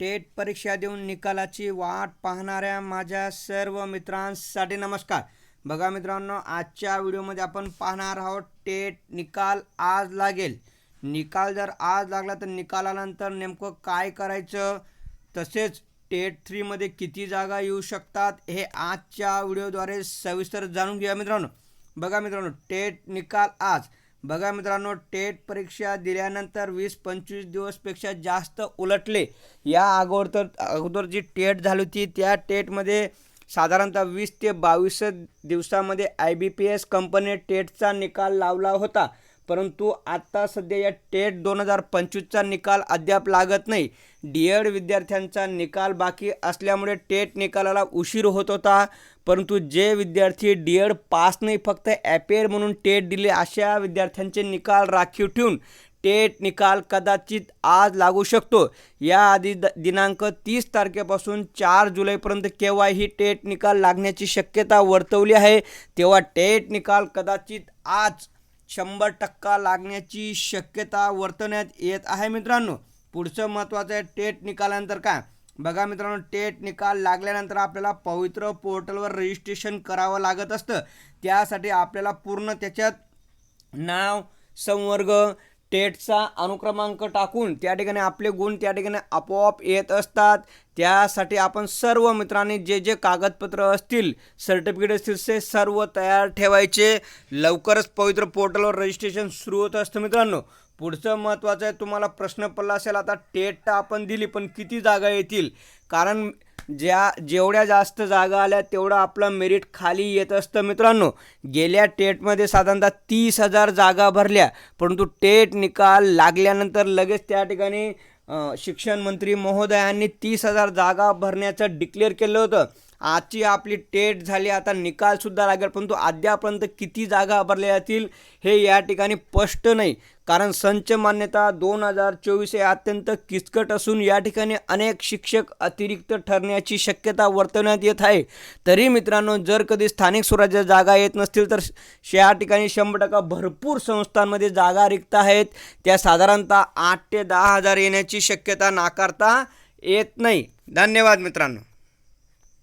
TET परीक्षा देऊन निकालाची वाट पाहणाऱ्या माझ्या सर्व मित्रांसाठी नमस्कार. बघा मित्रांनो आजच्या व्हिडिओमध्ये आपण पाहणार आहोत टेट निकाल आज लागेल. निकाल जर आज लागला तर निकालानंतर नेमकं काय करायचं? तसेच टेट थ्रीमध्ये किती जागा येऊ शकतात हे आजच्या व्हिडिओद्वारे सविस्तर जाणून घेऊया मित्रांनो. बघा मित्रांनो टेट निकाल आज बघा मित्रांनो टेट परीक्षा दिल्यानंतर वीस पंचवीस दिवसपेक्षा जास्त उलटले. या अगोदर तर अगोदर जी टेट झाली होती त्या टेटमध्ये साधारणतः वीस ते बावीस दिवसामध्ये I B P S company टेटचा निकाल लावला होता. परंतु आत्ता सध्या या टेट दोन हजार पंचवीसचा निकाल अद्याप लागत नाही. डी एड विद्यार्थ्यांचा निकाल बाकी असल्यामुळे टेट निकालाला उशीर होत होता. परंतु जे विद्यार्थी डी एड पास नाही फक्त ॲपेअर म्हणून टेट दिले अशा विद्यार्थ्यांचे निकाल राखीव ठेवून टेट निकाल कदाचित आज लागू शकतो. याआधी द दिनांक तीस तारखेपासून चार जुलैपर्यंत केव्हाही टेट निकाल लागण्याची शक्यता वर्तवली आहे. तेव्हा टेट निकाल कदाचित आज शंभर टक्का लागण्याची शक्यता वर्तवण्यात येत आहे मित्रांनो. पुढचं महत्त्वाचं आहे टेट निकालानंतर काय? बघा मित्रांनो टेट निकाल लागल्यानंतर आपल्याला पवित्र पोर्टलवर रजिस्ट्रेशन करावं लागत असतं. त्यासाठी आपल्याला पूर्ण त्याच्यात नाव संवर्ग टेटचा अनुक्रमांक टाकून त्या ठिकाणी आपले गुण त्या ठिकाणी आपोआप येत असतात. त्यासाठी आपण सर्व मित्रांनी जे जे कागदपत्र असतील सर्टिफिकेट असतील ते सर्व तयार ठेवायचे. लवकरच पवित्र पोर्टलवर रजिस्ट्रेशन सुरू होत असतं मित्रांनो. पुढचं महत्त्वाचं आहे तुम्हाला प्रश्न पडला असेल आता टेट आपण दिली पण किती जागा येतील? कारण ज्या जेवढ्या जास्त जागा आल्या तेवढं आपलं मेरिट खाली येत असतं मित्रांनो. गेल्या टेटमध्ये साधारणतः तीस हजार जागा भरल्या परंतु टेट निकाल लागल्यानंतर लगेच त्या ठिकाणी शिक्षण मंत्री महोदयांनी तीस हजार जागा भरण्याचं डिक्लेअर केलं होतं. आजची आपली टेट झाली आता निकालसुद्धा लागेल परंतु अद्यापर्यंत किती जागा भरल्या जातील हे या ठिकाणी स्पष्ट नाही. कारण संच मान्यता दोन हजार चोवीस हे अत्यंत किचकट असून या ठिकाणी अनेक शिक्षक अतिरिक्त ठरण्याची शक्यता वर्तवण्यात येत आहे. तरी मित्रांनो जर कधी स्थानिक स्वराज्य जागा येत नसतील तर श- या ठिकाणी शंभर टक्का भरपूर संस्थांमध्ये जागा रिक्त आहेत. त्या साधारणतः आठ ते दहा हजार येण्याची शक्यता नाकारता येत नाही. धन्यवाद मित्रांनो.